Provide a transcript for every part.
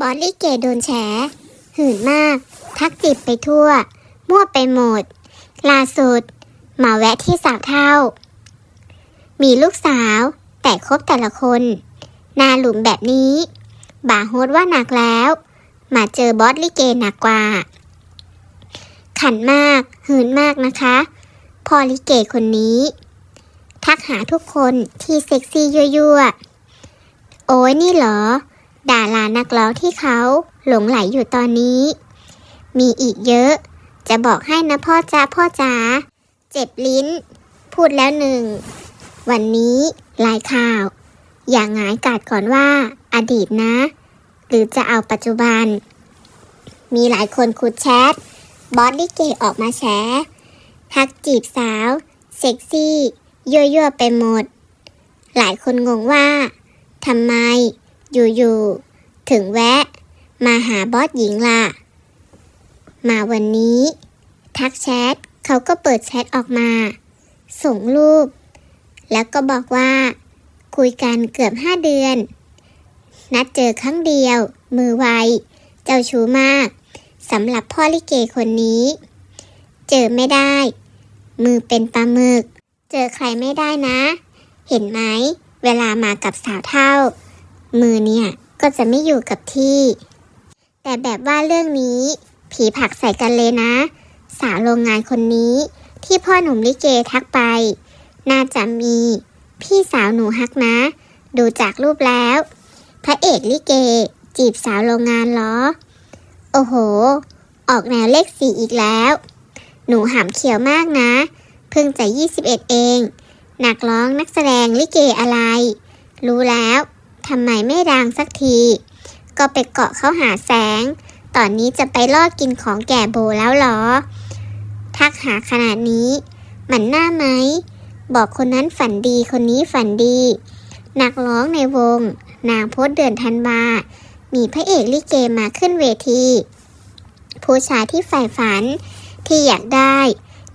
บอสลิเกโดนแฉ หื่นมาก ทักจิบไปทั่ว มั่วไปหมด ล่าสุด มาแวะที่สาวเท่า มีลูกสาว แต่คบแต่ละคนหนาหลุมแบบนี้บาโฮดว่าหนักแล้ว มาเจอบอสลิเกหนักกว่า ขันมาก หืนมากนะคะ พอลิเกคนนี้ ทักหาทุกคนที่เซ็กซี่ยั่วๆ โอ้ยนี่เหรอ ดารานักร้องที่เขาหลงไหลอยู่ตอนนี้ มีอีกเยอะ จะบอกให้นะพ่อจ้าพ่อจ๋าเจ็บลิ้น พูดแล้วหนึ่ง วันนี้ลายข่าว อย่างงายกาดก่อนว่า อดีตนะ หรือจะเอาปัจจุบัน มีหลายคนขุดแชท บอสลิเกออกมาแฉทักจีบสาว เซ็กซี่ ยั่วๆไปหมด หลายคนงงว่าทำไม อยู่ๆ ถึงแวะ มาหาบอสหญิงล่ะ มาวันนี้ ทักแชทเขาก็เปิดแชทออกมา ส่งรูป แล้วก็บอกว่า คุยกันเกือบห้าเดือน นัดเจอครั้งเดียว มือไว เจ้าชู้มากสำหรับพ่อลิเกคนนี้ เจอไม่ได้ มือเป็นปลาหมึก เจอใครไม่ได้นะ เห็นไหม เวลามากับสาวเท่า มือเนี่ยก็จะไม่อยู่กับที่ แต่แบบว่าเรื่องนี้ ผีผักใส่กันเลยนะ สาวโรงงานคนนี้ ที่พ่อหนุ่มลิเกทักไป น่าจะมี พี่สาวหนูฮักนะ ดูจากรูปแล้ว พระเอกลิเก จีบสาวโรงงานเหรอ โอ้โห ออกแนวเลขสี่อีกแล้ว หนูหามเขียวมากนะ เพิ่งจะ 21 เอง นักร้องนักแสดงลิเกอะไร รู้แล้ว ทำไมไม่ดังสักที ก็ไปเกาะเขาหาแสง ตอนนี้จะไปลอดกินของแก่โบแล้วหรอ ทักหาขนาดนี้ มันหน้าไหม บอกคนนั้นฝันดีคนนี้ฝันดี นักร้องในวง นางโพสเดือนธันวา มีพระเอกลิเกมาขึ้นเวที ผู้ชายที่ใฝ่ฝัน ที่อยากได้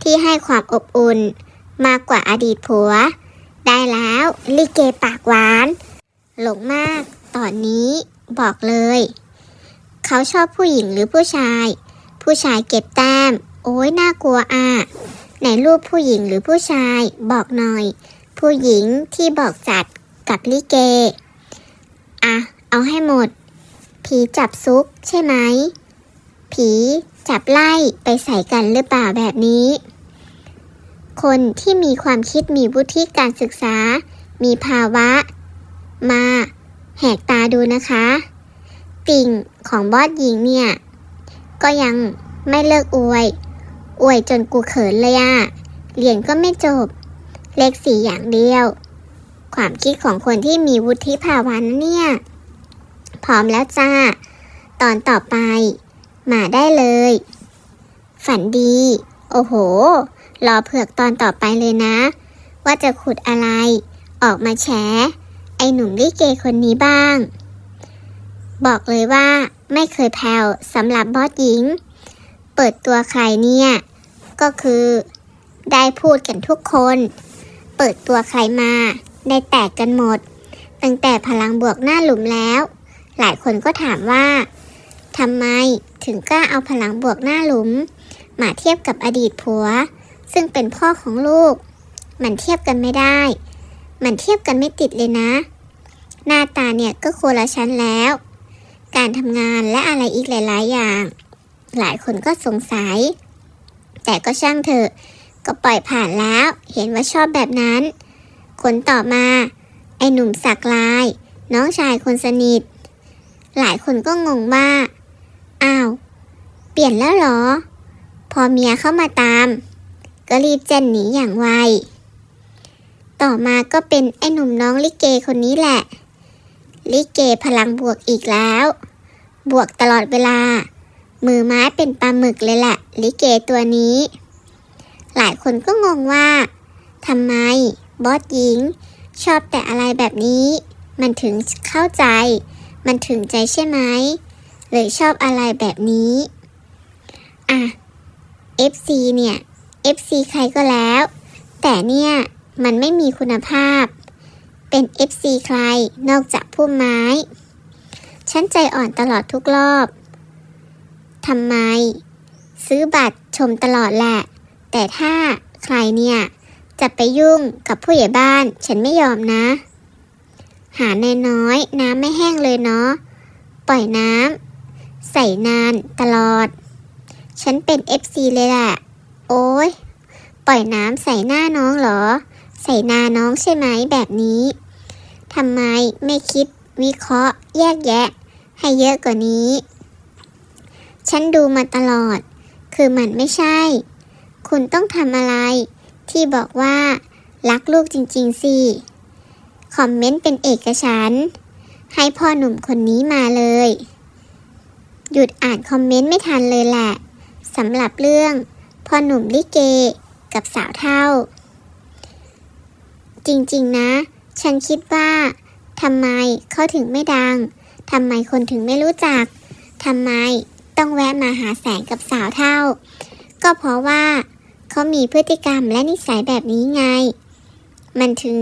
ที่ให้ความอบอุ่น มากกว่าอดีตผัว ได้แล้วลิเกปากหวาน หลงมาก ตอนนี้บอกเลย เขาชอบผู้หญิงหรือผู้ชาย ผู้ชายเก็บแต้ม โอ้ยน่ากลัวอะไหนรูปผู้หญิงหรือผู้ชายบอกหน่อย ผู้หญิงที่บอกจัดกับลิเก อะ เอาให้หมด ผีจับซุกใช่ไหม ผีจับไล่ไปใส่กันหรือเปล่าแบบนี้ คนที่มีความคิดมีวุฒิการศึกษา มีภาวะ มาแหกตาดูนะคะ ติ่งของบอสหญิงเนี่ย ก็ยังไม่เลิกอวย อวยจนกูเขินเลยอะเรียนก็ไม่จบ เลขสี่อย่างเดียว ความคิดของคนที่มีวุฒิภาวะนะเนี่ย พร้อมแล้วจ้า ตอนต่อไป มาได้เลย ฝันดี โอ้โห รอเผือกตอนต่อไปเลยนะ ว่าจะขุดอะไร ออกมาแฉ อ้หนุ่มลิเกคนนี้บ้าง บอกเลยว่าไม่เคยแผ่วสำหรับบอสหญิง เปิดตัวใครเนี่ย ก็คือได้พูดกันทุกคน เปิดตัวใครมาได้แตกกันหมด ตั้งแต่พลังบวกหน้าหลุมแล้ว หลายคนก็ถามว่าทำไมถึงกล้าเอาพลังบวกหน้าหลุม มาเทียบกับอดีตผัว ซึ่งเป็นพ่อของลูก มันเทียบกันไม่ได้ มันเทียบกันไม่ติดเลยนะ หน้าตาเนี่ยก็โคนละชั้นแล้ว การทำงานและอะไรอีกหลาย ๆ อย่าง หลายคนก็สงสัย แต่ก็ช่างเถอะ ก็ปล่อยผ่านแล้ว เห็นว่าชอบแบบนั้น คนต่อมา ไอ้หนุ่มสักลาย น้องชายคนสนิท หลายคนก็งงว่า อ้าว เปลี่ยนแล้วหรอ พอเมียเข้ามาตาม ก็รีบเจนหนีอย่างไวต่อมาก็เป็นไอ้หนุ่มน้องลิเกคนนี้แหละ ลิเกพลังบวกอีกแล้ว บวกตลอดเวลา มือไม้เป็นปลาหมึกเลยแหละลิเกตัวนี้ หลายคนก็งงว่าทำไมบอสหญิง ชอบแต่อะไรแบบนี้ มันถึงเข้าใจ มันถึงใจใช่ไหมหรือชอบอะไรแบบนี้ อะ FC เนี่ย FC ใครก็แล้ว แต่เนี่ย มันไม่มีคุณภาพ เป็น FC ใคร นอกจากผู้ไม้ ฉันใจอ่อนตลอดทุกรอบทำไม ซื้อบัตรชมตลอดแหละ แต่ถ้าใครเนี่ย จะไปยุ่งกับผู้ใหญ่บ้าน ฉันไม่ยอมนะ หาในน้อย น้ำไม่แห้งเลยเนาะปล่อยน้ำใส่นานตลอด ฉันเป็น FC เลยแหละโอ้ยปล่อยน้ำใส่หน้าน้องเหรอ ใส่นาน้องใช่ไหมแบบนี้ ทำไมไม่คิดวิเคราะห์แยกแยะ ให้เยอะกว่านี้ ฉันดูมาตลอด คือมันไม่ใช่ คุณต้องทำอะไร ที่บอกว่ารักลูกจริง ๆ สิ คอมเมนต์เป็นเอกฉันท์ให้พ่อหนุ่มคนนี้มาเลย หยุดอ่านคอมเมนต์ไม่ทันเลยแหละสำหรับเรื่องพ่อหนุ่มลิเกกับสาวเท่า จริง ๆ นะ ฉันคิดว่าทำไมเขาถึงไม่ดังทำไมคนถึงไม่รู้จักทำไมต้องแวะมาหาแสงกับสาวเท่า ก็เพราะว่าเขามีพฤติกรรมและนิสัยแบบนี้ไง มันถึง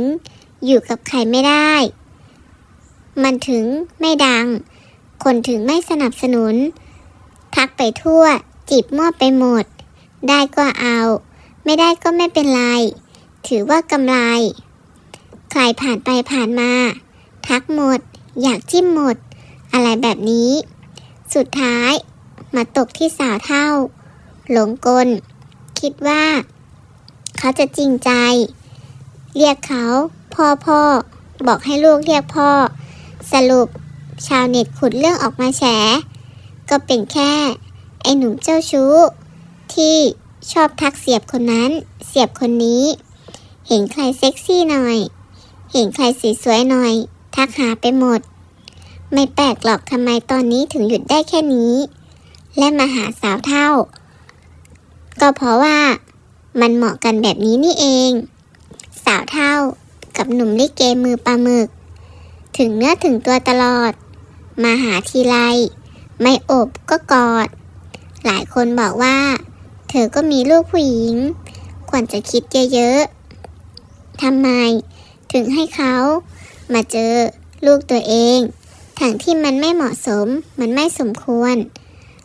อยู่กับใครไม่ได้ มันถึงไม่ดัง คนถึงไม่สนับสนุน ทักไปทั่ว จีบมั่วไปหมด ได้ก็เอา ไม่ได้ก็ไม่เป็นไร ถือว่ากำไร ใครผ่านไปผ่านมา ทักหมด อยากจิ้มหมด อะไรแบบนี้ สุดท้ายมาตกที่สาวเท่า หลงกล คิดว่า เขาจะจริงใจ เรียกเขาพ่อพ่อ บอกให้ลูกเรียกพ่อ สรุปชาวเน็ตขุดเรื่องออกมาแฉ ก็เป็นแค่ ไอ้หนุ่มเจ้าชู้ ที่ชอบทักเสียบคนนั้น เสียบคนนี้ เห็นใครเซ็กซี่หน่อย เห็นใครสีสวยหน่อย ทักหาไปหมด ไม่แปลกหรอกทำไมตอนนี้ถึงหยุดได้แค่นี้ และมาหาสาวเท่า ก็เพราะว่ามันเหมาะกันแบบนี้นี่เอง สาวเท่ากับหนุ่มลิเกมือปลาหมึก ถึงเนื้อถึงตัวตลอด มาหาทีไร ไม่อบก็กอด หลายคนบอกว่า เธอก็มีลูกผู้หญิง ควรจะคิดเยอะๆทำไม ถึงให้เขา มาเจอลูกตัวเองทั้งที่มันไม่เหมาะสมมันไม่สมควร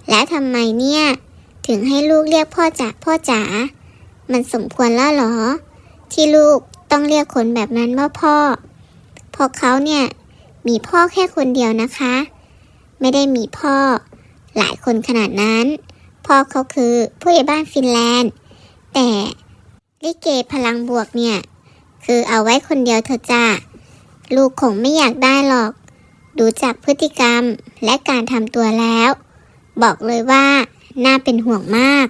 และทำไมเนี่ย ถึงให้ลูกเรียกพ่อจ๋าพ่อจ๋ามันสมควรแล้วหรอ ที่ลูกต้องเรียกคนแบบนั้นว่าพ่อเพราะเขาเนี่ยมีพ่อแค่คนเดียวนะคะ ไม่ได้มีพ่อ หลายคนขนาดนั้น พ่อเขาคือผู้ใหญ่บ้านฟินแลนด์ แต่ลิเกพลังบวกเนี่ย คือเอาไว้คนเดียวเถอะจ้าลูกคงไม่อยากได้หรอก ดูจากพฤติกรรมและการทำตัวแล้ว บอกเลยว่าน่าเป็นห่วงมาก